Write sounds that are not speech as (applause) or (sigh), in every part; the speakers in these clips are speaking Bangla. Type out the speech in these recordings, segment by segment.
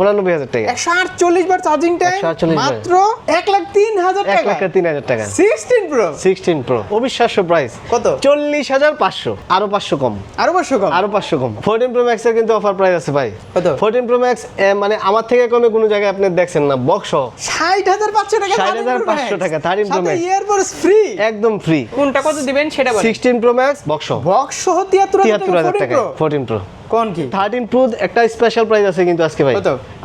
উনানব্বই হাজার টাকা। একশো আটচল্লিশ বার চার্জিং টাইম মাত্র এক লাখ তিন হাজার এক লাখ তিন হাজার টাকা। সিক্সটিন প্রো সিক্সটিন প্রো অবিশ্বাস্য প্রাইস কত? চল্লিশ হাজার পাঁচশো। আরও পাঁচশো কম। আরও পাঁচশো কম? আরও পাঁচশো কম। ফোরটিন প্রো ম্যাক্সের কিন্তু অফার প্রাইস আছে ভাই। কত? ফোরটিন প্রো ম্যাক্স মানে আমার থেকে কমে কোনো জায়গায় আপনি দেখছেন না। বক্স ষাট হাজার পাঁচশো টাকা 60,500 টাকা, 13 Pro Max। ইয়ারপোর্টস ফ্রি একদম ফ্রি কোনটা কত দিবেন সেটা বলেন। Sixteen pro max box box সহ তিয়াত্তর তিয়াত্তর হাজার হাজার টাকা প্রো ফোরটিন প্রো কোন কি? থার্টিন প্রো একটা স্পেশাল প্রাইস আছে কিন্তু আজকে ভাই?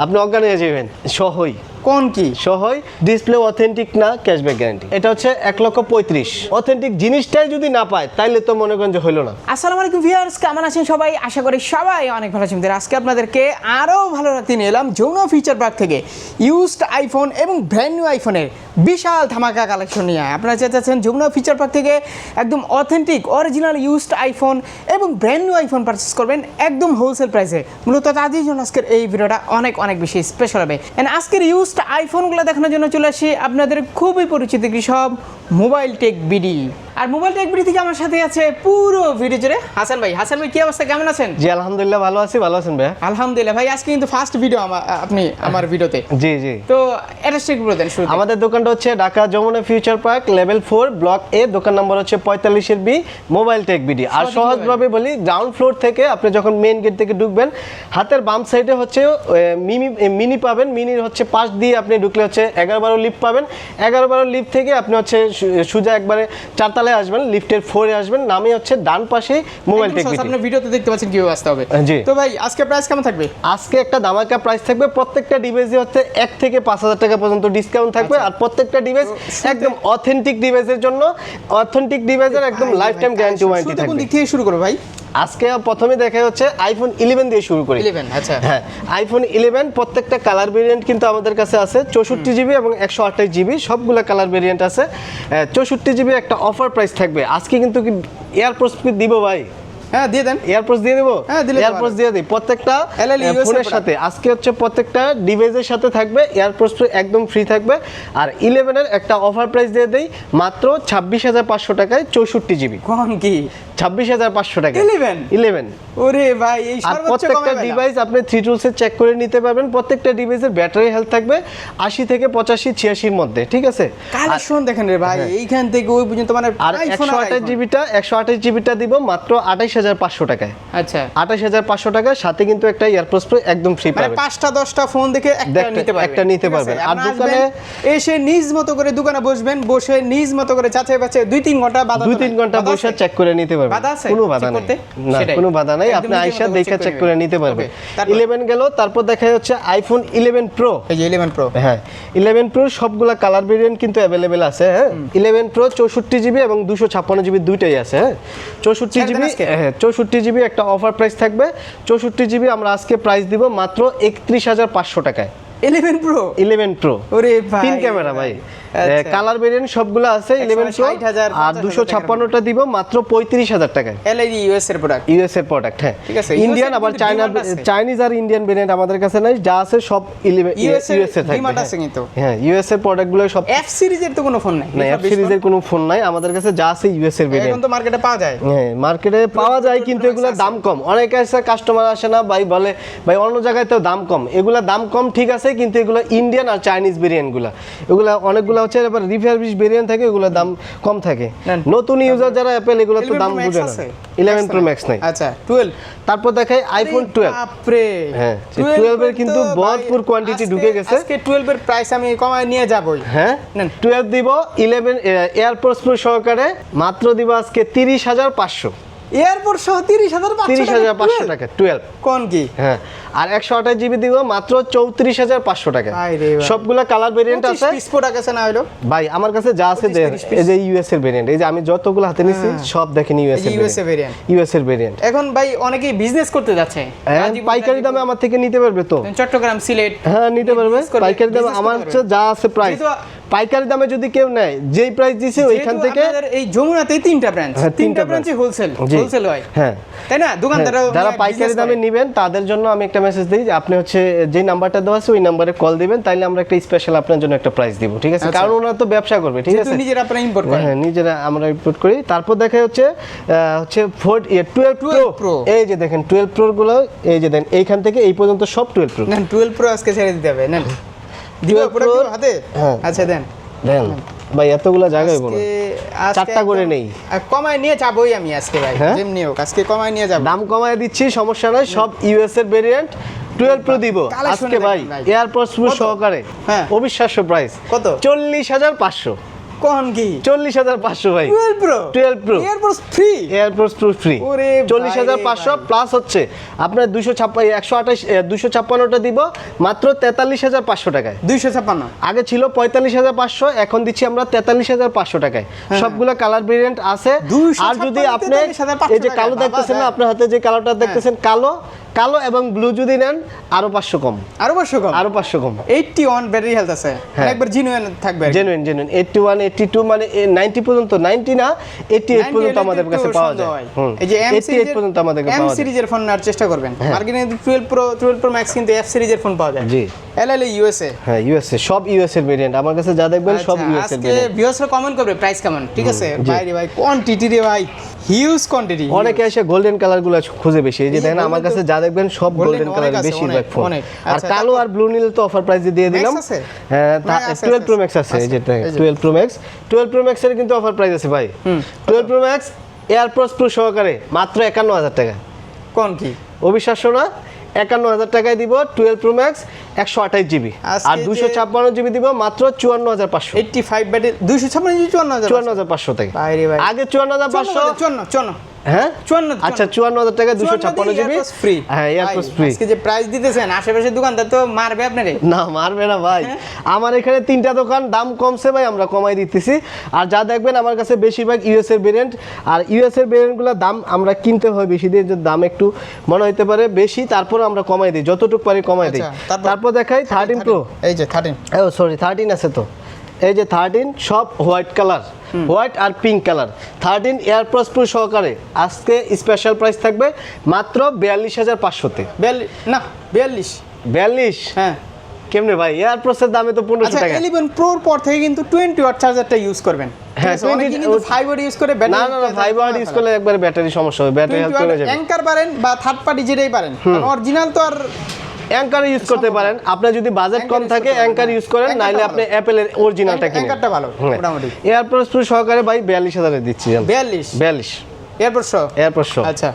আপনি অজ্ঞান হয়ে যাবেন। সহই। কোন কি? সহই ডিসপ্লে অথেন্টিক না ক্যাশব্যাক গ্যারান্টি এটা হচ্ছে এক লক্ষ পঁয়ত্রিশ। অথেন্টিক জিনিসটাই যদি না পায় তাইলে তো মনে করেন যে হইল না। আসসালামু আলাইকুম ভিউয়ার্স কেমন আছেন সবাই? আশা করি সবাই অনেক ভালো আছেন। আজকে আপনাদেরকে আরও ভালো রাতে নিয়ে এলাম যৌন ফিচার পার্ক থেকে। ইউজড আইফোন এবং ব্র্যান্ড নিউ আইফোনের বিশাল ধামাকা কালেকশন নিয়ে। আপনারা চাচ্ছেন যমুনা ফিচার পার্ক থেকে একদম অথেন্টিক অরিজিনাল ইউজড আইফোন এবং ব্র্যান্ড নিউ আইফোন পারচেস করবেন একদম হোলসেল প্রাইসে মূলত তাদের জন্য আজকের এই ভিডিওটা অনেক অনেক বেশি স্পেশাল হবে। And আজকের ইউজড আইফোনগুলো দেখানোর জন্য চলে আসি আপনাদের খুবই পরিচিত কৃষক মোবাইল টেক বিডি। আর মোবাইল টেক বিডি থেকে আমার সাথে আছে পুরো ভিডিও জুড়ে। হাসান ভাই হাসান ভাই কি অবস্থা? কেমন আছেন? জি আলহামদুলিল্লাহ ভালো আছি ভালো আছেন ভাইয়া? আলহামদুলিল্লাহ। ভাই আজকে কিন্তু ফার্স্ট ভিডিও আমার আপনি আমার ভিডিওতে জি জি। তো অ্যাড্রেসটা একটু বলে দেন শুরুতে। আমাদের দোকানটা হচ্ছে Dhaka Jamuna future park level four block A দোকান নম্বর হচ্ছে পঁয়তাল্লিশের বি মোবাইল টেক বিডি আর সহজভাবে। বলি গ্রাউন্ড ফ্লোর থেকে আপনি যখন মেইন গেট থেকে ঢুকবেন হাতের বাম সাইডে হচ্ছে মিনি মিনি পাবেন। মিনির হচ্ছে পাশ দিয়ে আপনি ঢুকলে হচ্ছে এগারো বারো লিফট পাবেন। এগারো বারো লিফট থেকে আপনি হচ্ছে সোজা একবারে চারতলায় আসবেন লিফটের ফোরে আসবেন নামে হচ্ছে ডান পাশে মোবাইল টেকনিক বিডি ভিডিওতে দেখতে পাচ্ছেন কীভাবে আসতে হবে। জি। তো ভাই আজকে প্রাইস কেমন থাকবে? আজকে একটা দামাকা প্রাইস থাকবে প্রত্যেকটা ডিভাইসে হচ্ছে এক থেকে পাঁচ হাজার টাকা পর্যন্ত ডিসকাউন্ট থাকবে আর প্রত্যেকটা ডিভাইস একদম অথেন্টিক ডিভাইসের জন্য অথেন্টিক ডিভাইসের একদম লাইফ টাইম গ্যারান্টি ওয়ারেন্টি শুরুতে কোন থাকবে। দিক থেকে শুরু করো ভাই? আজকে প্রথমে দেখা হচ্ছে আইফোন ইলেভেন দিয়ে শুরু করি। 11 আচ্ছা। হ্যাঁ আইফোন ইলেভেন প্রত্যেকটা কালার ভেরিয়েন্ট কিন্তু আমাদের কাছে আছে চৌষট্টি জিবি এবং একশো আঠাশ জিবি সবগুলো কালার ভেরিয়েন্ট আছে। চৌষট্টি জিবি একটা অফার প্রাইস থাকবে। আজকে কিন্তু এয়ারপোর্টস দিব ভাই? হ্যাঁ দিয়ে দেন। এয়ারপোর্টস দিয়ে দেবো? হ্যাঁ, দিলে এয়ারপোর্টস দিয়ে দিই। প্রত্যেকটা ফোনের সাথে। আজকে হচ্ছে প্রত্যেকটা ডিভাইসের সাথে থাকবে এয়ারপোর্টস একদম ফ্রি থাকবে। আর ইলেভেনের একটা অফার প্রাইস দিয়ে দেই মাত্র ছাব্বিশ হাজার পাঁচশো টাকায় চৌষট্টি জিবি কোন কি? ছাব্বিশ হাজার পাঁচশো টাকা। 11? ইলেভেন ওরে ভাই এই প্রত্যেকটা ডিভাইস আপনি থ্রি টুলসে চেক করে নিতে পারবেন। প্রত্যেকটা ডিভাইসের ব্যাটারি হেলথ থাকবে আশি থেকে পঁচাশি ছিয়াশির মধ্যে ঠিক আছে? কালেকশন দেখেন রে ভাই এইখান থেকে ওই পর্যন্ত মানে আর একশো আঠাশ জিবিটা একশো আঠাশ জিবিটা দিব মাত্র আঠাইশ হাজার পাঁচশো টাকায়। আচ্ছা। আঠাশ হাজার পাঁচশো টাকা সাথে কিন্তু একটা ইয়ারপোর্টস প্রো একদম ফ্রি মানে পাবেন। পাঁচটা দশটা ফোন দেখে একটা নিতে পারবেন। একটা নিতে পারবেন। আর দোকানে- এসে নিজ মতো করে দোকানে বসবেন বসে নিজ মতো করে যাচাই বাছাই দুই তিন ঘণ্টা দুই তিন ঘণ্টা বসে? চেক করে নিতে পারবেন কোনো বাধা check না কোনো বাধা নাই। আপনি আইসা দেখে চেক করে নিতে পারবেন। Okay, তারপর? ইলেভেন গেল তারপর দেখা যাচ্ছে আইফোন ইলেভেন প্রো এই যে ইলেভেন প্রো হ্যাঁ ইলেভেন প্রো সবগুলা কালার ভেরিয়েন্ট কিন্তু আছে হ্যাঁ? ইলেভেন প্রো চৌষট্টি জিবি এবং দুশো ছাপ্পান্ন জিবি দুইটাই আছে হ্যাঁ? চৌষট্টি ছেড়ে দেন জিবি হ্যাঁ চৌষট্টি জিবি একটা অফার প্রাইস থাকবে। চৌষট্টি জিবি আমরা আজকে প্রাইস দিব মাত্র একত্রিশ হাজার পাঁচশো টাকায়। ইলেভেন প্রো ইলেভেন প্রো ওরে ভাই। তিন ক্যামেরা ভাই। কালার ভেরিয়েন্ট সবগুলো আছে ইলেভেন প্রো আর 50,000 দুশো ছাপ্পান্নটা দিব মাত্র পঁয়ত্রিশ হাজার টাকায়। এলআইডি ইউএস এর প্রোডাক্ট ইউএস এর প্রোডাক্ট হ্যাঁ। ঠিক আছে, ইন্ডিয়ান আবার চায়না চাইনিজ আর ইন্ডিয়ান ভেরিয়েন্ট আমাদের কাছে নাই যা আছে সব ইউএস এর demand হ্যাঁ। আছে কিন্তু। হ্যাঁ ইউএস এর প্রোডাক্টগুলো সব এফ সিরিজের তো কোনো ফোন নাই। না এফ সিরিজের কোনো ফোন নাই আমাদের কাছে যা আছে ইউএস এর এখন ভেরিয়েন্ট তো মার্কেটে পাওয়া যায়। হ্যাঁ মার্কেটে পাওয়া যায় কিন্তু এগুলো দাম কম। অনেক আছে কাস্টমার আসে না ভাই বলে ভাই অন্য জায়গায় তো দাম কম। এগুলা দাম কম ঠিক আছে কিন্তু এগুলো ইন্ডিয়ান আর চাইনিজ ভেরিয়েন্টগুলো এগুলো অনেকগুলো হচ্ছে এবার রিফারবিশ ভেরিয়েন্ট থাকে এগুলো দাম কম থাকে। নতুন ইউজার যারা অ্যাপেল এগুলো তো দাম বুঝে না। আছে? ইলেভেন প্রো ম্যাক্স নাই। আচ্ছা টুয়েলভ তারপর দেখাই আইফোন টুয়েলভ বাপরে। হ্যাঁ, সে 12 12 এর কিন্তু ভরপুর আজকে- ঢুকে গেছে। আজকে 12 এর প্রাইস আমি কমায় নিয়ে যাবই। হ্যাঁ নেন। টুয়েলভ দিব ইলেভেন এয়ারপোর্টস প্রো সহকারে মাত্র দিব আজকে তিরিশ হাজার পাঁচশো। এয়ারপোর্ট সহ 30500 তিরিশ হাজার পাঁচশো টাকা টুয়েলভ কোন কি? হ্যাঁ। আর একশো আঠাশ জিবি দিব মাত্র চৌত্রিশ হাজার পাঁচশো টাকা। সবগুলা কালার ভেরিয়েন্ট আছে। ভাই আমার কাছে যা আছে 25, দেন 30 piece। এই যে ইউএস এর ভেরিয়েন্ট এই যে আমি যতগুলো হাতে নিছি সব দেখেন ইউএস এর US এর variant। ইউএস এর ভেরিয়েন্ট এখন ভাই অনেকেই বিজনেস করতে যাচ্ছে। হ্যাঁ পাইকারি দামে আমার থেকে নিতে পারবে তো। চট্টগ্রাম সিলেট হ্যাঁ নিতে পারবে। পাইকারি দামে আমার যা আছে প্রাইস পাইকারি দামে যদি কেউ নেয় যেই প্রাইস দিছে ওইখান থেকে এই যমুনাতেই তিনটা ব্রাঞ্চ হ্যাঁ, তিনটা তিনটা ব্রাঞ্চে হোলসেল। হোলসেল হয়। হ্যাঁ। তাই না? দোকানদাররা হ্যাঁ, যারা পাইকারি দামে নেবেন তাদের জন্য আমি একটা মেসেজ দিই যে আপনি হচ্ছে যে নাম্বারটা দেওয়া আছে ওই নাম্বারে কল দিবেন তাইলে আমরা একটা স্পেশাল আপনার জন্য একটা প্রাইস দিব ঠিক আছে? আচ্ছা। কারণ ওনারা তো ব্যবসা করবে ঠিক আছে? নিজেরা আপনারা ইম্পোর্ট করেন। হ্যাঁ নিজেরা আমরা রিপোর্ট করি। তারপর দেখা হচ্ছে হচ্ছে ফোর্ড টুয়েলভ 12 প্রো এই যে দেখেন টুয়েলভ প্রো গুলো এই যে দেখেন এইখান থেকে এই পর্যন্ত সব টুয়েলভ প্রো নেন 12 প্রো আজকে ছেড়ে দিতে হবে দিব 12 পুরো হাতে? হ্যাঁ। আচ্ছা দেন। দেখেন ভাই এতগুলা জায়গায় বলো চারটা করে নেই। কমায় নিয়ে যাবই আমি আজকে ভাই হ্যাঁ? যেমনি হোক আজকে কমায় নিয়ে যাব দাম কমায় দিচ্ছি সমস্যা নাই সব ইউএস এর ভেরিয়েন্ট টুয়েলভ প্রো দিব আজকে ভাই এয়ারপোর্টস সহকারে হ্যাঁ। অবিশ্বাস্য প্রাইস কত? চল্লিশ হাজার পাঁচশো কোন কি? চল্লিশ হাজার পাঁচশো ভাই। 12 pro 12 Pro। AirPods free AirPods pro free চল্লিশ হাজার পাঁচশো প্লাস হচ্ছে। আপনার দুশো ছাপ্পান্ন একশো আঠাশ দুশো ছাপ্পান্নটা দিব মাত্র তেতাল্লিশ হাজার পাঁচশো টাকায়। 256 আগে ছিল পঁয়তাল্লিশ হাজার পাঁচশো এখন দিচ্ছি আমরা তেতাল্লিশ হাজার পাঁচশো টাকায়। সবগুলো কালার ভেরিয়েন্ট আছে। আর যদি আপনি এই যে কালো দেখতেছেন না হ্যাঁ। আপনার হাতে যে কালারটা দেখতেছেন কালো কালো এবং ব্লু যদি নেন আরও পাঁচশো কম। আরও পাঁচশো কম? আরও পাঁচশো কম। 81 ব্যাটারি হেলথ আছে। হ্যাঁ। একবার জেনুইন থাকবে genuine genuine eighty one eighty two মানে নাইনটি পর্যন্ত নাইনটি না এইটটি এইট পর্যন্ত আমাদের কাছে পাওয়া যায়। এই যে এম এইটটি এইট পর্যন্ত আমাদের এম। সিরিজের ফোন নেওয়ার চেষ্টা করবেন। মার্কেটে 12 প্রো 12 প্রো ম্যাক্স কিন্তু এফ সিরিজের ফোন পাওয়া যায়। জি। LLA USA. হ্যাঁ ইউএসএ সব ইউএস এর ভেরিয়েন্ট আমার কাছে যা দেখবেন সব ইউএস এর আজকে ভেরিয়েন্ট ভিউয়ার্সরা কমেন্ট করবে প্রাইস কেমন? ঠিক আছে? ভাই রে ভাই কোয়ান্টিটি রে ভাই? হিউজ কোয়ান্টিটি অনেকে এসে গোল্ডেন কালারগুলো খুঁজে বেশি। এই যে দেখেন আমার কাছে যা দেখবেন সব গোল্ডেন কালার বেশিরভাগ ফোন আর আচ্ছা, কালো আর ব্লু নিলে তো অফার প্রাইসে দিয়ে দিলাম। হ্যাঁ না, আছে, টুয়েলভ আছে, প্রো ম্যাক্স আছে এই যে আছে, এই যে। Twelve pro max twelve pro ম্যাক্সের কিন্তু অফার প্রাইস আছে ভাই। Twelve pro max AirPods pro সহকারে মাত্র একান্ন হাজার টাকা। কোন কি? অবিশ্বাস্য না? একান্ন হাজার টাকায় দিব টুয়েলভ প্রো ম্যাক্স একশো আঠাশ জিবি আর দুশো ছাপ্পান্ন জিবি দিব মাত্র চুয়ান্ন হাজার পাঁচশো। 85 ব্যাটারি দুশো ছাপ্পান্ন জিবি চুয়ান্ন হাজার পাঁচশো থেকে। ভাই রে ভাই। আগে চুয়ান্ন হাজার পাঁচশো। 54 54 হ্যাঁ? 54 আচ্ছা চুয়ান্ন হাজার টাকা দুশো ছাপ্পান্ন জিবি? ফ্রি হ্যাঁ এয়ারপোর্টস ফ্রি আজকে যে প্রাইস দিতেছেন আশেপাশে দোকানদার তো মারবে আপনারে। না মারবে না ভাই। হ্যাঁ? আমার এখানে তিনটা দোকান দাম কমছে ভাই আমরা কমাই দিতেছি। আর যা দেখবেন আমার কাছে বেশিরভাগ ইউএস এর ভেরিয়েন্ট আর ইউএস এর ভেরিয়েন্টগুলোর দাম আমরা কিনতে হয় বেশি দিয়ে দাম একটু মনে হইতে পারে বেশি তারপর আমরা কমাই দিই যতটুকু পারি কমাই দিই। আচ্ছা, তারপর- দেখাই থার্টিন প্রো এই যে 13 ও সরি থার্টিন আছে তো। এই যে থার্টিন সব হোয়াইট কালার হোয়াইট আর pink colour thirteen AirPods pro সহকারে আজকে স্পেশাল প্রাইস থাকবে মাত্র বিয়াল্লিশ হাজার পাঁচশোতে। 42 না 42 বিয়াল্লিশ? হ্যাঁ। কেমনে ভাই? এয়ারপ্লাসের দামে তো পনেরোশো আচ্ছা টাকা। 11 প্রোর পর থেকে কিন্তু 20 ওয়াট চার্জারটা ইউজ করবেন। হ্যাঁ, 20 20 কিন্তু 5 ওয়াট ইউজ করে না না না ফাইভ ইউজ করলে একবারে ব্যাটারি সমস্যা হবে ব্যাটারি হেলথ কমে যাবে। অ্যাঙ্কার পারেন বা থার্ড পার্টি যেটাই পারেন অরিজিনাল তো আর অ্যাঙ্কার ইউজ করতে পারেন। আপনার যদি বাজেট কম থাকে অ্যাঙ্কার ইউজ করেন নাইলে। আপনি অ্যাপেলের অরিজিনালটা কিনেন। Anchor টা ভালো, মোটামুটি। এয়ারপ্লাস প্রো সহকারে ভাই বিয়াল্লিশ হাজারে দিচ্ছি 42 বিয়াল্লিশ? এয়ারপোর্ট শো এয়ারপ্লাস সহ। আচ্ছা।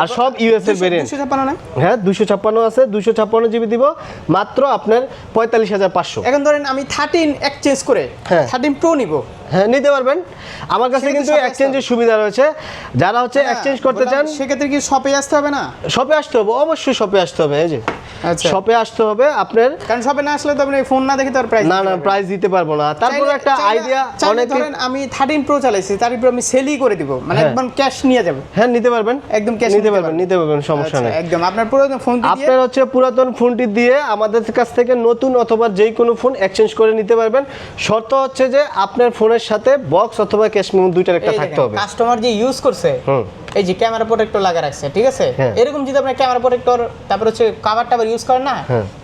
আর সব ইউএস এর ভেরিয়েন্ট 256 না? হ্যাঁ দুশো ছাপ্পান্ন আছে। দুশো ছাপ্পান্ন জিবি দিব। মাত্র আপনার পঁয়তাল্লিশ হাজার পাঁচশো। এখন ধরেন আমি 13 এক্সচেঞ্জ করে হ্যাঁ। 13 প্রো নিব। হ্যাঁ নিতে পারবেন। আমার কাছে কিন্তু এক্সচেঞ্জের সুবিধা রয়েছে। যারা হচ্ছে এক্সচেঞ্জ করতে চান সেক্ষেত্রে কি শপে আসতে হবে না? শপে আসতে হবে অবশ্যই শপে আসতে হবে এই যে। শপে আসতে হবে আপনার কারণ শপে না আসলে তো আপনি ফোন না দেখে তো আর প্রাইস না না প্রাইস দিতে পারব না। তারপর একটা আইডিয়া অনেক ধরেন আমি 13 প্রো চালাইছি 13 প্রো আমি সেলই করে দিব। মানে হ্যাঁ। একদম ক্যাশ নিয়ে যাব। হ্যাঁ নিতে পারবেন। একদম ক্যাশ নিতে পারবেন। নিতে পারবেন সমস্যা আচ্ছা, নেই। একদম। আপনার পুরো ফোন দিয়ে আপনার হচ্ছে পুরাতন ফোনটি দিয়ে আমাদের কাছ থেকে নতুন অথবা যেই কোনো ফোন এক্সচেঞ্জ করে নিতে পারবেন। শর্ত হচ্ছে যে আপনার ফোনের সাথে বক্স অথবা ক্যাশ মেমো দুইটার একটা থাকতে হবে। কাস্টমার যে ইউজ করছে হুম। এই যে ক্যামেরা প্রোটেক্টর লাগা রাখছে ঠিক আছে? হ্যাঁ। এরকম যদি আপনার ক্যামেরা প্রোটেক্টর তারপর হচ্ছে কভার টাবার ইউজ করেন না।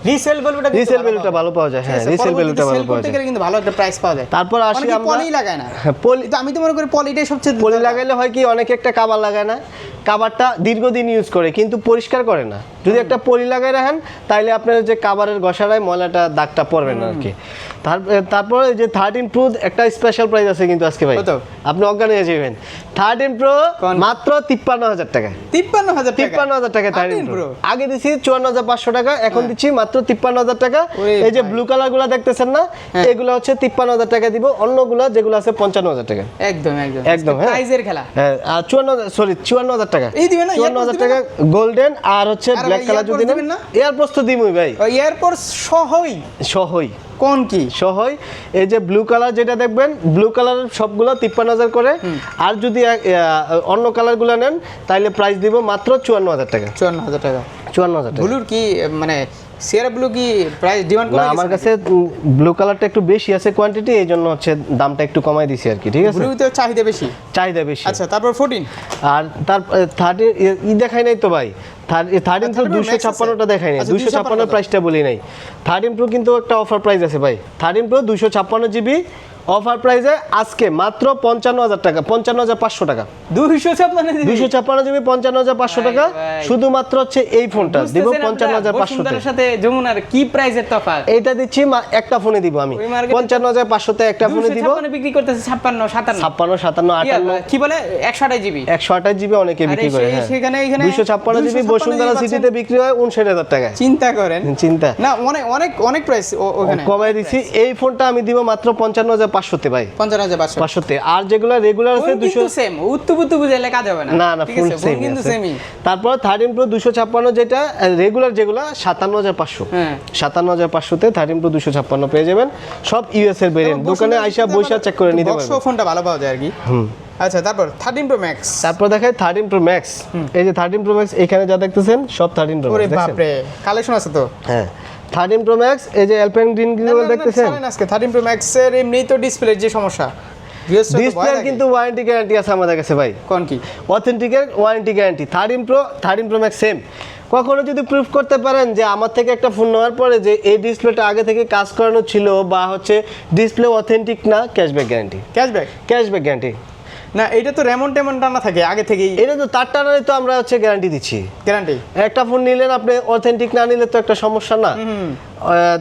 রিসেল ভ্যালুটা Resale value টা ভালো পাওয়া যায়, হ্যাঁ, resale value টা ভালো পাওয়া যায়। কিন্তু ভালো একটা প্রাইস পাওয়া যায়। তারপর আসি আমরা পলি লাগায় না। হ্যাঁ, পলি কিন্তু আমি তো মনে করি পলিটাই সবচেয়ে পলি। লাগাইলে হয় কি অনেকে একটা কাবার লাগায় না। কাবারটা দীর্ঘদিন ইউজ করে কিন্তু পরিষ্কার করে না। যদি একটা পলি লাগাই রাখেন তাইলে আপনার যে কাবারের ঘষারায় ময়লাটা দাগটা পড়বে না আর কি। তারপর যে থার্টিন প্রো একটা স্পেশাল প্রাইস আছে কিন্তু আজকে ভাই? আপনি অজ্ঞান হয়ে যাবেন। থার্টিন প্রো মাত্র তিপ্পান্ন হাজার টাকা। তিপ্পান্ন হাজার তিপ্পান্ন হাজার টাকা থার্টিন 13 প্রো আগে দিছি চুয়ান্ন হাজার পাঁচশো টাকা এখন দিচ্ছি মাত্র তিপ্পান্ন হাজার টাকা। এই যে ব্লু কালারগুলা দেখতেছেন না হ্যাঁ। এগুলো হচ্ছে তিপ্পান্ন হাজার টাকা দিব। অন্যগুলা যেগুলো আছে পঞ্চান্ন হাজার টাকা। একদম একদম। একদম, হ্যাঁ। প্রাইজের খেলা। হ্যাঁ আর চুয়ান্ন সরি চুয়ান্ন হাজার টাকা। এই দিবে না, চুয়ান্ন হাজার টাকা গোল্ডেন আর হচ্ছে ব্ল্যাক কালার যদি নেন দিবেন না? এয়ারপোর্টস তো দিমই ভাই। ওই এয়ারপোর্ট সহই। সহই। কোন কি? সহই এই যে ব্লু কালার যেটা দেখবেন ব্লু কালারের সবগুলো তিপ্পান্ন হাজার করে। আর যদি অন্য কালারগুলো নেন তাহলে প্রাইস দিব মাত্র চুয়ান্ন হাজার টাকা। চুয়ান্ন হাজার টাকা। চুয়ান্ন হাজার টাকা। ব্লুর কি মানে সিয়ারা ব্লু কি প্রাইস ডিমান্ড না আমার কাছে ব্লু কালারটা একটু বেশি আছে কোয়ান্টিটি এই জন্য হচ্ছে দামটা একটু কমাই দিছি আর কি ঠিক আছে? ব্লুতে চাহিদা বেশি? চাহিদা বেশি। আচ্ছা তারপর 14 আর তার থার্টি ই দেখাই নাই তো ভাই। থার্টিন প্রো দুশো ছাপ্পান্নটা দেখাই নাই। আচ্ছা, দুশো ছাপ্পান্ন প্রাইসটা বলি নাই। থার্টিন প্রো কিন্তু একটা অফার প্রাইস আছে ভাই। থার্টিন প্রো দুশো ছাপ্পান্ন জিবি অফার প্রাইসে আজকে মাত্র পঞ্চান্ন হাজার টাকা পঞ্চান্ন হাজার পাঁচশো টাকা। 256 দুশো ছাপ্পান্ন জিবি পঞ্চান্ন হাজার পাঁচশো টাকা। শুধুমাত্র হচ্ছে এই ফোনটা দিব পঞ্চান্ন হাজার পাঁচশোতে। সাথে যমুনার কি প্রাইসের তফাৎ? এইটা দিচ্ছি একটা ফোনে দিব আমি। পঞ্চান্ন হাজার পাঁচশোতে একটা ফোনে দিব। বিক্রি করতেছে 56 57 ছাপ্পান্ন সাতান্ন কি আটান্ন কি বলে? 128 জিবি একশো আঠাশ জিবি অনেকে বিক্রি করে হ্যাঁ। সেখানে ছাপ্পান্ন জিবি 256 বসুন্ধরা সিটিতে বিক্রি হয় উনষাট হাজার টাকায়। চিন্তা করেন। চিন্তা। না অনেক অনেক অনেক প্রাইস ওখানে। কমাই দিছি। এই ফোনটা আমি দিব মাত্র পঞ্চান্ন হাজার পাঁচশোতে ভাই। 55500 পাঁচশোতে। আর যেগুলো রেগুলার আছে দুশো সেম উত্তু পুত্তু বুঝাইলে কাজ হবে না। না না ফুল সেম কিন্তু সেমই তারপর থার্টিন প্রো দুশো ছাপ্পান্ন যেটা রেগুলার যেগুলো সাতান্ন হাজার পাঁচশো। হ্যাঁ। সাতান্ন হাজার পাঁচশোতে থার্টিন প্রো দুশো ছাপ্পান্ন পেয়ে যাবেন। সব ইউএস এর ভেরিয়েন্ট দোকানে আইসা বৈশা চেক করে নিতে পারবেন। ফোনটা ভালো পাওয়া যায় আর কি। আচ্ছা তারপর 13 প্রো ম্যাক্স তারপর দেখায় থার্টিন প্রো ম্যাক্স এই যে থার্টিন প্রো ম্যাক্স এখানে যা দেখতেছেন সব থার্টিন প্রো ম্যাক্স বাপ কালেকশন আছে তো? হ্যাঁ। থার্টিন প্রো ম্যাক্স এই যে অ্যালপেন গ্রিনগুলো দেখতেছেন? আজকে। 13 প্রো ম্যাক্স এর এমনিই তো ডিসপ্লের যে সমস্যা। ডিসপ্লে কিন্তু ওয়ারেন্টি গ্যারান্টি আছে আমাদের কাছে ভাই। কোন কি? অথেন্টিকের warranty guarantee thirteen pro thirteen pro max same কখনো যদি প্রুফ করতে পারেন যে আমার থেকে একটা ফোন নেওয়ার পরে যে এই ডিসপ্লেটা আগে থেকে কাজ করানো ছিল বা হচ্ছে ডিসপ্লে অথেন্টিক না cashback guarantee cashback cashback guarantee না এটা তো রেমন টেমন টানা থাকে আগে থেকেই। এটা তো তার টানারে তো আমরা হচ্ছে গ্যারান্টি দিচ্ছি। গ্যারান্টি একটা ফোন নিলেন আপনি অথেন্টিক না নিলে তো একটা সমস্যা না।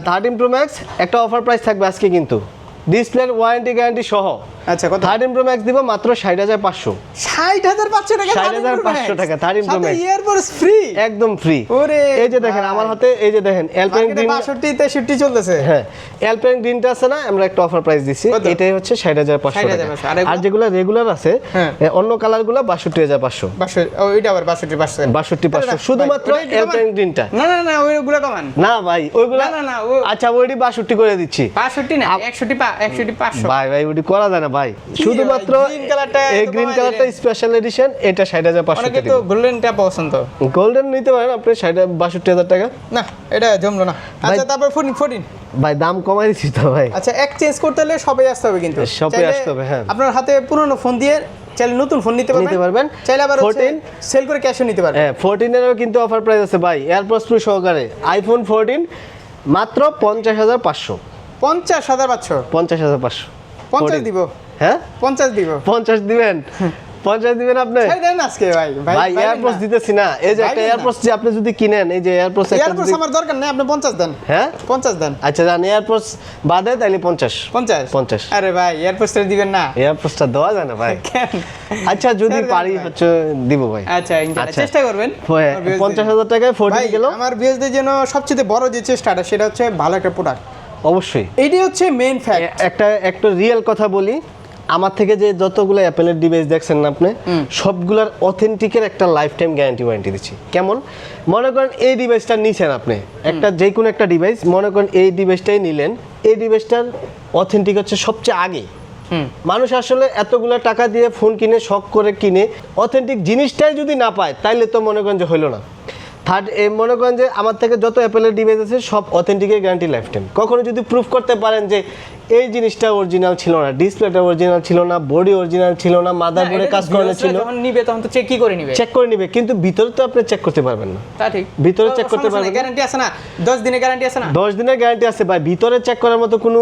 থার্টিন প্রো ম্যাক্স একটা অফার প্রাইস থাকবে আজকে কিন্তু। ডিসপ্লের ওয়ারেন্টি গ্যারান্টি সহ। আচ্ছা কত? থার্টিন প্রো ম্যাক্স দিব মাত্র ষাট হাজার পাঁচশো। ষাট হাজার পাঁচশো টাকা 60,500 টাকা, 13 Pro Max। ইয়ারপোর্টস ফ্রি একদম ফ্রি ওরে এই যে দেখেন আমার হাতে এই যে দেখেন অ্যালপেন গ্রিন বাষট্টি তেষট্টি চলতেছে। হ্যাঁ অ্যালপেন গ্রিনটা আছে না আমরা একটা অফার প্রাইস এটাই হচ্ছে ষাট হাজার পাঁচশো 60,500 টাকা। আর যেগুলো রেগুলার আছে হ্যাঁ। অন্য কালারগুলো বাষট্টি হাজার পাঁচশো। বাষট্টি ও এটা আবার বাষট্টি পাঁচশো বাষট্টি পাঁচশো শুধুমাত্র অ্যালপেন গ্রিনটা না না না ওইগুলো কমান। না ভাই ওইগুলো না, না, আচ্ছা ওইটি বাষট্টি করে দিচ্ছি। বাষট্টি না একষট্টি একষট্টি পাঁচশো। ভাই ভাই ওইটি করা যায় না। ভাই। শুধুমাত্র এই গ্রিন কালারটা স্পেশাল এডিশন এটা ষাট হাজার পাঁচশো অনেকে তো গোল্ডেনটা পছন্দ। গোল্ডেন নিতে পারেন আপনি ষাট বাষট্টি হাজার টাকা। না এটা জমলো না। আচ্ছা তারপর ফোরটিন ফোরটিন ভাই দাম কমাই দিচ্ছি তো ভাই। আচ্ছা এক্সচেঞ্জ করতে হলে সবাই আসতে হবে কিন্তু। সবাই আসতে হবে, হ্যাঁ। আপনার হাতে পুরনো ফোন দিয়ে চাইলে নতুন ফোন নিতে পারবেন। নিতে পারবেন। চাইলে আবার 14 সেল করে ক্যাশও নিতে পারবেন। হ্যাঁ ফোরটিনেরও কিন্তু অফার প্রাইস আছে ভাই এয়ারপোর্টস প্রো সহকারে। আইফোন ফোরটিন মাত্র পঞ্চাশ হাজার পাঁচশো। পঞ্চাশ হাজার পাঁচশো পঞ্চাশ হাজার পাঁচশো পঞ্চাশ দিব। হ্যাঁ? পঞ্চাশ দিব। পঞ্চাশ দিবেন? পঞ্চাশ দিবেন আপনি? ছেড়ে দেন আজকে ভাই। ভাই এয়ারপোর্টস দিতেছি না। এই যে একটা এয়ারপোর্টস যে আপনি যদি কিনেন এই যে এয়ারপোর্টস একটা এয়ারপোর্টস আমার দরকার নেই আপনি পঞ্চাশ দেন। হ্যাঁ? পঞ্চাশ দেন। আচ্ছা জান এয়ারপোর্টস বাদে তাইলে পঞ্চাশ। পঞ্চাশ? পঞ্চাশ। আরে ভাই এয়ারপোর্টস দিবেন না। এয়ারপোর্টসটা দেওয়া যায় না ভাই। আচ্ছা যদি পারি। হচ্ছে দিব ভাই। আচ্ছা আচ্ছা। চেষ্টা করবেন। হ্যাঁ, আমার viewers পঞ্চাশ দের- হাজার টাকায় ফোরটিন ভাই গেল আমার বিএসদের জন্য সবচেয়ে বড় যে চেষ্টাটা সেটা হচ্ছে ভালো একটা প্রোডাক্ট অবশ্যই। এইটাই হচ্ছে মেইন ফ্যাক্ট একটা একটা রিয়েল কথা বলি। আমার থেকে যে যতগুলো অ্যাপেলের ডিভাইস দেখছেন না আপনি সবগুলোর অথেন্টিকের একটা লাইফ টাইম গ্যারান্টি ওয়ারেন্টি দিচ্ছি। কেমন? মনে করেন এই ডিভাইসটা নিছেন আপনি একটা যে কোনো একটা ডিভাইস মনে করেন এই ডিভাইসটাই নিলেন এই ডিভাইসটার অথেন্টিক হচ্ছে সবচেয়ে আগে। মানুষ আসলে এতগুলো টাকা দিয়ে ফোন কিনে শখ করে কিনে অথেন্টিক জিনিসটাই যদি না পায় তাইলে তো মনে করেন যে হইল না। থার্ড মনে করেন যে আমার থেকে যত অ্যাপেলের ডিভাইস আছে, সব অথেন্টিকের গ্যারান্টি লাইফ টাইম কখনো যদি প্রুফ করতে পারেন যে এই জিনিসটা অরিজিনাল ছিল না ডিসপ্লেটা অরিজিনাল ছিল না বডি অরিজিনাল ছিল না মাদার বোর্ডে কাজ করানো ছিল। যখন নিবে তখন তো চেক কি করে নিবে? চেক করে নিবে কিন্তু ভিতরে তো আপনি চেক করতে পারবেন না। তা ঠিক। ভিতরে চেক করতে পারবেন গ্যারান্টি আছে না। 10 দিনের গ্যারান্টি আছে না? দশ দিনের গ্যারান্টি আছে ভাই ভিতরে চেক করার মতো কোনো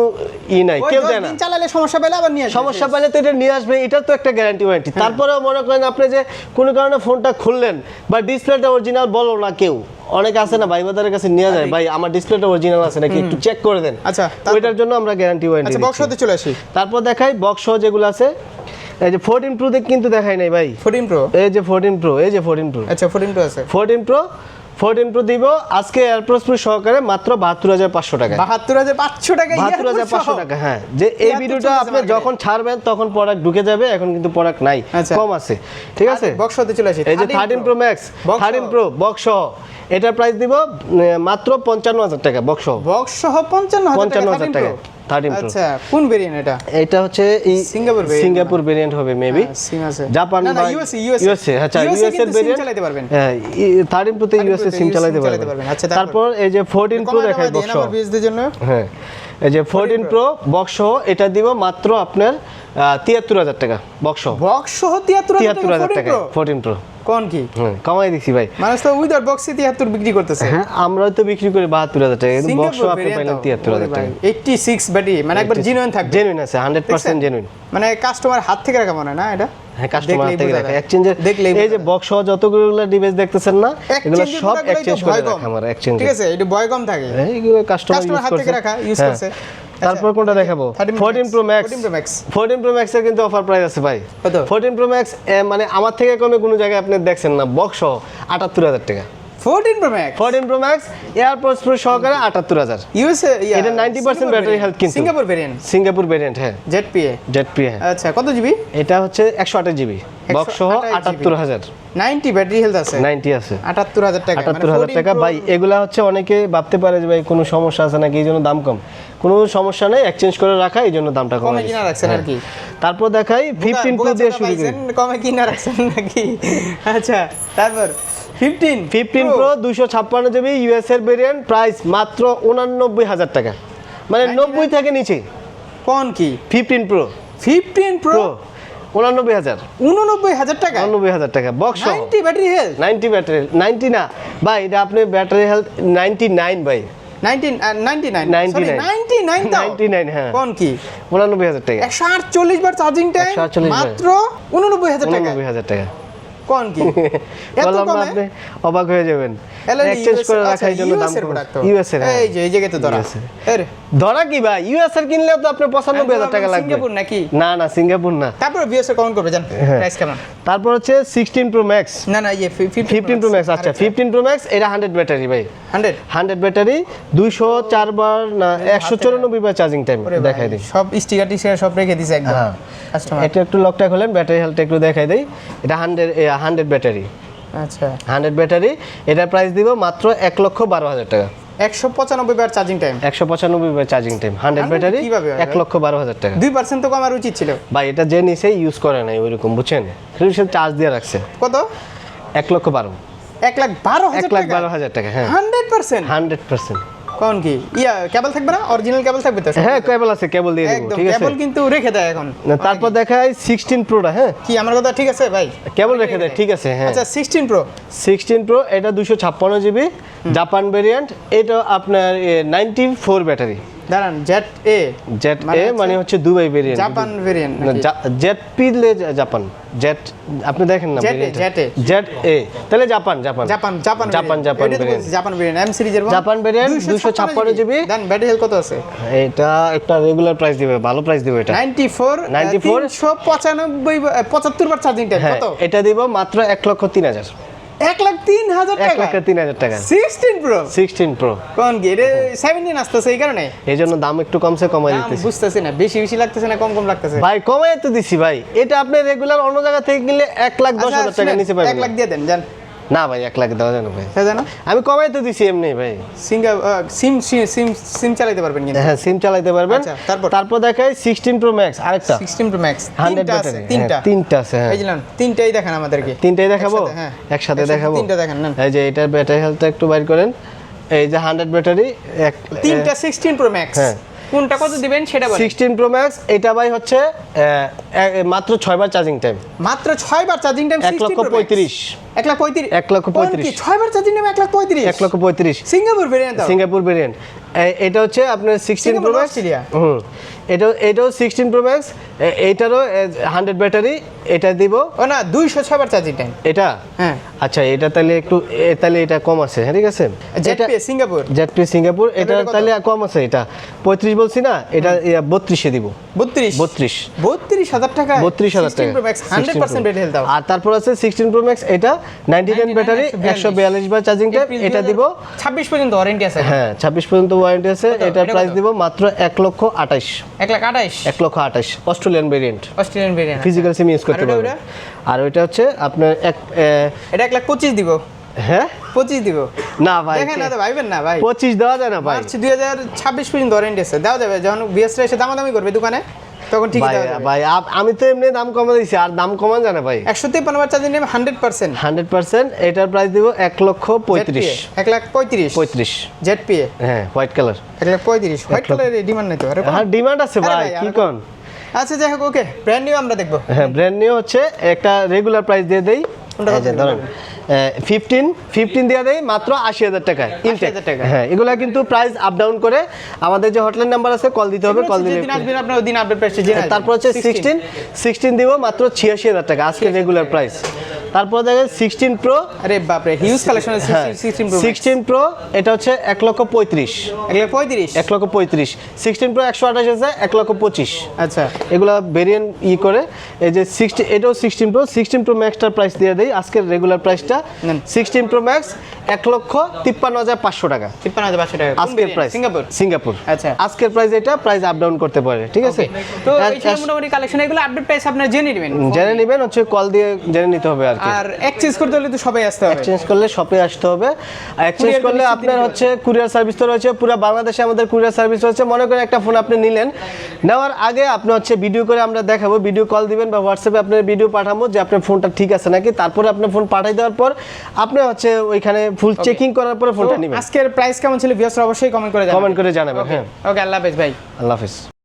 ই নাই কেউ 10 দেয় না। দিন চালালে সমস্যা পেলে আবার নিয়ে আসবে। সমস্যা পেলে তো এটা নিয়ে আসবে এটার তো একটা গ্যারান্টি ওয়ারেন্টি। তারপরেও মনে করেন আপনি যে কোনো কারণে ফোনটা খুললেন বা ডিসপ্লেটা অরিজিনাল বলো না কেউ অনেকে আছে না ভাই বাজারের কাছে নিয়ে যায়। ভাই আমার ডিসপ্লেটা অরিজিনাল আছে নাকি একটু চেক করে দেন। আচ্ছা? ওইটার জন্য আমরা গ্যারান্টি ওয়ারেন্টি আচ্ছা বক্স হতে চলে আসি। তারপর দেখাই বক্স যেগুলো আছে এই যে ফোরটিন প্রো দেখ কিন্তু দেখাই নাই ভাই। 14 প্রো এই যে ফোরটিন প্রো এই যে ফোরটিন প্রো আচ্ছা 14 প্রো আছে। ফোরটিন প্রো ফোরটিন প্রো দিব। আজকে এয়ারপ্রোস প্রো সহকারে মাত্র বাহাত্তর হাজার পাঁচশো টাকা। 72500 টাকা বাহাত্তর হাজার পাঁচশো টাকা হ্যাঁ। যে এই ভিডিওটা আপনি যখন ছাড়বেন তখন প্রোডাক্ট ঢুকে যাবে এখন কিন্তু প্রোডাক্ট নাই আচ্ছা। কম আছে। ঠিক আছে? বক্স হতে চলে আসে। এই যে thirteen pro max thirteen. Pro box সহ। এটার প্রাইস দিব মাত্র পঞ্চান্ন হাজার টাকা বক্স সহ। বক্স সহ 55000 টাকা পঞ্চান্ন হাজার 13 থার্টিন প্রো আচ্ছা কোন ভেরিয়েন্ট এটা? এটা হচ্ছে সিঙ্গাপুর সিঙ্গাপুর ভেরিয়েন্ট হবে মেবি সিম আছে। জাপান না না বা ইউএসএ ইউএসএ ইউএসএ আচ্ছা কিন্তু ভেরিয়েন্ট চালাতে পারবেন। হ্যাঁ থার্টিন প্রোতে 13 ইউএসএ সিম চালাতে পারবেন। আচ্ছা, তারপর? এই যে 14 প্রো দিন বক্স হ্যাঁ এই যে 14 প্রো বক্স সহ এটা দিব মাত্র আপনার তিয়াত্তর হাজার টাকা বক্স বক্স সহ 73000 তিয়াত্তর হাজার টাকা ফোরটিন প্রো কোন কি? হ্যাঁ কমাই দিছি ভাই। মানুষ তো উইদাউট বক্সে 73 বিক্রি করতেছে। হ্যাঁ আমরা তো বিক্রি করি বাহাত্তর হাজার টাকা কিন্তু বক্স আপনি পাইলেন তিয়াত্তর হাজার টাকা। 86 ব্যাটারি মানে একবার জিনুইন থাকবে। জেনুইন আছে হান্ড্রেড পার্সেন্ট জেনুইন মানে কাস্টমার হাত থেকে রাখা মনে না এটা? হ্যাঁ কাস্টমার দেখলেই থেকে রাখা। যায়। এই যে বক্স সহ যতগুলো ডিভাইস দেখতেছেন না এগুলো সব এক্সচেঞ্জ করে রাখা আমরা এক্সচেঞ্জ ঠিক আছে এটা ভয় কম থাকে। কাস্টমার হাত থেকে রাখা, হ্যাঁ। করছে। তারপর আচ্ছা, কোনটা দেখাবো? 13 Pro 14 pro max 14 Pro Max 14 pro ম্যাক্সের কিন্তু অফার প্রাইস আছে ভাই। কত? 14 প্রো ম্যাক্স মানে আমার থেকে কমে কোনো জায়গায় আপনি দেখছেন না। বক্স সহ 78000 টাকা। 14 pro max 14 pro max AirPods pro সহকারে 78000 ইউএসএ এটা 90% ব্যাটারি হেলথ কিন্তু। সিঙ্গাপুর ভেরিয়েন্ট সিঙ্গাপুর ভেরিয়েন্ট হ্যাঁ। জেডপিএ জেট পি হ্যাঁ। আচ্ছা কত জিবি এটা হচ্ছে 128 জিবি বক্স সহ 128 78000 90 ব্যাটারি হেলথ আছে? 90 আছে। 78000 টাকা মানে আটাত্তর হাজার টাকা। ভাই এগুলা হচ্ছে অনেকে ভাবতে পারে যে ভাই কোনো সমস্যা আছে নাকি? এই জন্য দাম কম। কোনো সমস্যা নেই এক্সচেঞ্জ করে রাখা এই জন্য দামটা কম কমে কিনা রাখছেন আর কি? তারপর দেখাই ফিফটিন প্রো বোকা- দিয়ে শুরু করি। কমে কিনা রাখছেন নাকি? আচ্ছা তারপর 15 ফিফটিন প্রো দুশো ছাপ্পান্ন জিবি ইউএস এর ভেরিয়েন্ট প্রাইস মাত্র উনানব্বই হাজার টাকা। মানে নব্বই থেকে নিচে। কোন কি? ফিফটিন প্রো 15 প্রো উনানব্বই হাজার 99000 টাকা? উনানব্বই হাজার টাকা। Box 90 battery health? Ninety battery ninety না। ভাই এটা আপনি ব্যাটারি হেলথ নাইনটি নাইন ভাই। 19 99 99 সরি 99 তাও? 99 কোন কি? উনানব্বই হাজার টাকা। 148 বার চার্জিং টাইম 148 বার। মাত্র 89000 টাকা। উনানব্বই হাজার টাকা। কোন কি? (laughs) বললাম আপনি অবাক হয়ে যাবেন। এক্সচেঞ্জ করে আচ্ছা, রাখার জন্য দাম ইউএস এর হ্যাঁ। এই যে এই জায়গায় তো ধরা। এর। এর। ধরা কি ভাই? ইউএস এর কিনলে তো আপনার পঁচানব্বই হাজার টাকা লাগবে। সিঙ্গাপুর নাকি? না না সিঙ্গাপুর না। তারপরে বিএসএ কমেন্ট করবে জান হ্যাঁ। প্রাইস কেমন? তারপর হচ্ছে সিক্সটিন প্রো ম্যাক্স না না ইয়ে 15 প্রো ম্যাক্স আচ্ছা ফিফটিন প্রো ম্যাক্স এটা হান্ড্রেড ব্যাটারি ভাই। 100 হান্ড্রেড ব্যাটারি দুইশো চারবার না একশো চুরানব্বই বার চার্জিং টাইম দেখাই দিই। সব স্টিকার টিস্টার সব রেখে দিছে একদম। হ্যাঁ। কাস্টমার এটা একটু লকটা খোলেন ব্যাটারি হেলথ একটু দেখাই দিই। এটা হান্ড্রেড হান্ড্রেড ব্যাটারি আচ্ছা। হান্ড্রেড ব্যাটারি এটার প্রাইস দিব মাত্র এক লক্ষ বারো হাজার টাকা। 195 বার চার্জিং টাইম একশো পঁচানব্বই বার চার্জিং টাইম হান্ড্রেড ব্যাটারি এক লক্ষ বারো হাজার টাকা। 2% তো কমার উচিত ছিল। ভাই এটা যে নিছে ইউজ করে নাই ওইরকম বুঝছেন? সে চার্জ দিয়ে রাখছে। কত? এক লক্ষ বারো। এক লাখ বারো এক লাখ বারো হাজার টাকা হ্যাঁ। হান্ড্রেড পার্সেন্ট হান্ড্রেড পার্সেন্ট কোন কি? ইয়া কেবল থাকবে না? অরিজিনাল কেবল থাকবে তো হ্যাঁ কেবল আছে কেবল দিয়ে দেবো ঠিক আছে। কেবল কিন্তু রেখে দেয় এখন। তারপর দেখাই সিক্সটিন প্রোটা হ্যাঁ? কি আমার কথা ঠিক আছে ভাই? কেবল রেখে দেয় ঠিক আছে হ্যাঁ। আচ্ছা সিক্সটিন প্রো সিক্সটিন প্রো এটা দুশো ছাপ্পান্ন জিবি জাপান ভেরিয়েন্ট এটা আপনার নাইনটি ফোর ব্যাটারি দাঁড়ান জেট এ জেট এ মানে হচ্ছে Dubai variant Japan variant Z পিলে জাপান। জেট আপনি দেখেন না। Jet A। জেট এ তাহলে Japan Japan. Japan Japan Japan Japan variant Japan variant M সিরিজের জাপান variant, 256 GB দেন ব্যাটারি হেলথ কত আছে? এটা একটা রেগুলার প্রাইস দিবে ভালো প্রাইস দিবে এটা। 94 94 395 75 বার চার্জিং টাইম হ্যাঁ কত? এটা দিব মাত্র এক লক্ষ তিন হাজার। এক লাখ তিন হাজার এক টাকা? তিন হাজার টাকা। সিক্সটিন প্রো সিক্সটিন প্রো কোন কি? এটা সেভেন্টিন আসতেছে এই কারণে? এই জন্য দাম একটু কমছে কমাই দিতেছি। বুঝতেছি না। বেশি বেশি লাগতেছে না কম কম লাগতেছে? ভাই কমাই তো দিছি ভাই। এটা আপনি রেগুলার অন্য জায়গা থেকে কিনলে এক লাখ দশ আচ্ছা, হাজার টাকা নিচে পাবেন এক লাখ দিয়ে দেন জান না ভাই এক লাখ দেওয়া জানো ভাই। জানো? আমি কমাই তো দিছি এমনি ভাই। সিঙ্গা সিম সিম সিম চালাতে পারবেন কিন্তু। হ্যাঁ সিম চালাতে পারবেন। আচ্ছা, তারপর? তারপর দেখাই সিক্সটিন প্রো ম্যাক্স আরেকটা। সিক্সটিন প্রো ম্যাক্স তিনটা আছে ব্যাটারি তিনটা। তিনটা আছে হ্যাঁ। এই তিনটাই দেখেন আমাদেরকে। তিনটাই দেখাবো? একসাথে, হ্যাঁ। দেখাবো? তিনটা দেখান, নেন। এই যে এটার ব্যাটারি হেলথটা একটু বাইর করেন। এই যে হান্ড্রেড ব্যাটারি এক তিনটা সিক্সটিন প্রো ম্যাক্স হ্যাঁ। কোনটা কত দিবেন সেটা বলেন। সিক্সটিন প্রো ম্যাক্স এটা ভাই হচ্ছে মাত্র ছয়বার চার্জিং টাইম মাত্র 6 বার চার্জিং টাইম এক লক্ষ পঁয়ত্রিশ। এক লাখ পঁয়ত্রিশ। এক লক্ষ কোন কি? পঁয়ত্রিশ। ছয় বার চার্জিং টাইম এক লাখ পঁয়ত্রিশ? এক লক্ষ পঁয়ত্রিশ। সিঙ্গাপুর ভেরিয়েন্ট সিঙ্গাপুর ভেরিয়েন্ট এটা হচ্ছে আপনার সিক্সটিন প্রো সিঙ্গাপুর, ম্যাক্স। হুম। এটা এটাও সিক্সটিন প্রো ম্যাক্স এইটারও হান্ড্রেড ব্যাটারি এটা দিব। ও না দুইশো ছবার বার চার্জিং টাইম এটা? হ্যাঁ। আচ্ছা এটা তাহলে একটু তাহলে এটা কম আছে হ্যাঁ ঠিক আছে? জেটপি সিঙ্গাপুর জেটপি সিঙ্গাপুর এটা? তাহলে কম আছে এটা পঁয়ত্রিশ বলছি না এটা বত্রিশে দিব। বত্রিশ। বত্রিশ। বত্রিশ হাজার টাকা বত্রিশ হাজার টাকা হান্ড্রেড পার্সেন্ট ব্যাটারি হেলথ আর তারপর আছে সিক্সটিন প্রো ম্যাক্স এটা নাইনটি নাইন ব্যাটারি একশো বিয়াল্লিশ। বার চার্জিং টাইম এটা দিব। ছাব্বিশ পর্যন্ত ওয়ারেন্টি আছে হ্যাঁ ছাব্বিশ পর্যন্ত ওয়ারেন্টি আছে এটার প্রাইস দিব মাত্র এক লক্ষ আঠাইশ। এক লাখ আঠাইশ? এক লক্ষ আঠাইশ। Australian variant Australian variant physical SIM use করতে আর পারবেন। আর ওইটা হচ্ছে আপনার এক এটা এক লাখ পঁচিশ দিব। হ্যাঁ? পঁচিশ দিব। না ভাই দেখেন না ভাইবেন না ভাই। পঁচিশ দেওয়া যায় না ভাই। মার্চ দুই হাজার ছাব্বিশ পর্যন্ত ওয়ারেন্টি আছে। দেওয়া যাবে যখন বিএসটা এসে দামাদামি করবে দোকানে তখন ভাই আমি তো এমনি দাম কমে দিয়েছি আর দাম কমান জানে ভাই। একশো তিপ্পান্ন বার চার্জিং নেবে হান্ড্রেড পার্সেন্ট হান্ড্রেড পার্সেন্ট এটার প্রাইস দিব এক লক্ষ পঁয়ত্রিশ। এক লাখ পঁয়ত্রিশ। পঁয়ত্রিশ। জেড পিএ হ্যাঁ হোয়াইট কালার এক লাখ পঁয়ত্রিশ। হোয়াইট কালারের ডিমান্ড নেই তো আরে ডিমান্ড আছে ভাই ভাই, কি কোন? আচ্ছা যাই হোক ওকে ব্র্যান্ড নিউ আমরা দেখব। হ্যাঁ ব্র্যান্ড নিউ হচ্ছে একটা রেগুলার প্রাইস দিয়ে দেই। ধরেন ফিফটিন ফিফটিন দিয়ে দেই মাত্র আশি হাজার টাকায় ইনটেক 80,000 টাকা। হ্যাঁ এগুলা কিন্তু প্রাইস আপ ডাউন করে আমাদের যে হটলাইন নাম্বার আছে কল দিতে হবে কল দিলে আসবেন। তারপর হচ্ছে সিক্সটিন সিক্সটিন দিব মাত্র ছিয়াশি হাজার টাকা আজকে রেগুলার প্রাইস তারপর দেখেন সিক্সটিন প্রো আরে বাপরে হিউজ কালেকশন হ্যাঁ সিক্সটিন প্রো এটা হচ্ছে এক লক্ষ পঁয়ত্রিশ। এক লাখ পঁয়ত্রিশ? এক লক্ষ পঁয়ত্রিশ। সিক্সটিন প্রো একশো আঠাশ আছে এক লক্ষ পঁচিশ। আচ্ছা। এগুলা ভেরিয়েন্ট ই করে এই যে সিক্সটি এটাও সিক্সটিন প্রো সিক্সটিন প্রো ম্যাক্সটার প্রাইস দিয়ে দেই আজকের রেগুলার প্রাইসটা নেন। সিক্সটিন প্রো ম্যাক্স এক লক্ষ তিপ্পান্ন হাজার পাঁচশো টাকা। তিপ্পান্ন হাজার পাঁচশো টাকা। আজকের প্রাইস সিঙ্গাপুর? সিঙ্গাপুর। আচ্ছা। আজকের প্রাইস এটা প্রাইস আপ ডাউন করতে পারে ঠিক আছে? তো মোটামুটি কালেকশন এগুলো আপডেট প্রাইস আপনারা জেনে নেবেন। জেনে নেবেন হচ্ছে কল দিয়ে জেনে নিতে হবে আর কি। আর এক্সচেঞ্জ করতে হলে তো সবাই আসতে হবে। এক্সচেঞ্জ করলে শপে আসতে হবে। আর এক্সচেঞ্জ করলে আপনার হচ্ছে কুরিয়ার সার্ভিস তো রয়েছে পুরো বাংলাদেশে আমাদের কুরিয়ার সার্ভিস রয়েছে। মনে করেন একটা ফোন আপনি নিলেন নেওয়ার আগে আপনি হচ্ছে ভিডিও করে আমরা দেখাবো ভিডিও কল দিবেন বা হোয়াটসঅ্যাপে আপনার ভিডিও পাঠাবো যে আপনার ফোনটা ঠিক আছে নাকি তারপরে আপনার ফোন পাঠাই দেওয়ার পর আপনি হচ্ছে ওইখানে ফুল চেকিং করার পরে ফোনটা নেবেন। আজকের প্রাইস কেমন ছিল? ভিউয়ার্স অবশ্যই কমেন্ট করে জানাবেন। কমেন্ট করে জানাবেন হ্যাঁ। ওকে আল্লাহ হাফেজ ভাই আল্লাহ হাফিজ।